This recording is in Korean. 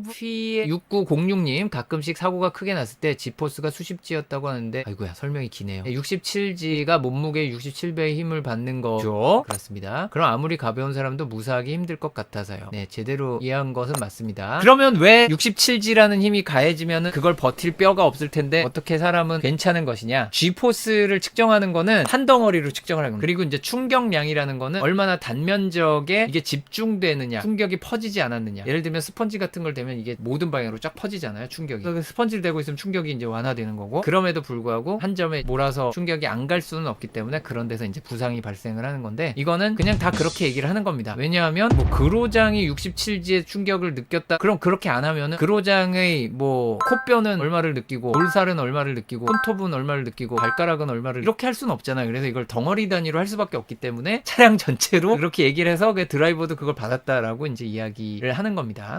커브피의 6906님 가끔씩 사고가 크게 났을 때 G포스가 수십 G였다고 하는데 아이고야 설명이 기네요. 67G가 몸무게 67배의 힘을 받는 거죠. 그렇습니다. 그럼 아무리 가벼운 사람도 무사하기 힘들 것 같아서요. 네 제대로 이해한 것은 맞습니다. 그러면 왜 67G라는 힘이 가해지면 그걸 버틸 뼈가 없을 텐데 어떻게 사람은 괜찮은 것이냐? G포스를 측정하는 거는 한 덩어리로 측정을 하는 겁니다 그리고 이제 충격량이라는 거는 얼마나 단면적에 이게 집중되느냐 충격이 퍼지지 않았느냐. 예를 들면 스펀지 같은 걸 대면 이게 모든 방향으로 쫙 퍼지잖아요 충격이. 그래서 스펀지를 대고 있으면 충격이 이제 완화되는 거고 그럼에도 불구하고 한 점에 몰아서 충격이 안 갈 수는 없기 때문에 그런 데서 이제 부상이 발생을 하는 건데 이거는 그냥 다 그렇게 얘기를 하는 겁니다. 왜냐하면 뭐 그로장이 67지의 충격을 느꼈다. 그럼 그렇게 안 하면은 그로장의 뭐 코뼈는 얼마를 느끼고 볼살은 얼마를 느끼고 손톱은 얼마를 느끼고 발가락은 얼마를 이렇게 할 수는 없잖아요. 그래서 이걸 덩어리 단위로 할 수밖에 없기 때문에 차량 전체로 그렇게 얘기를 해서 그 드라이버도 그걸 받았다라고 이제 이야기를 하는 겁니다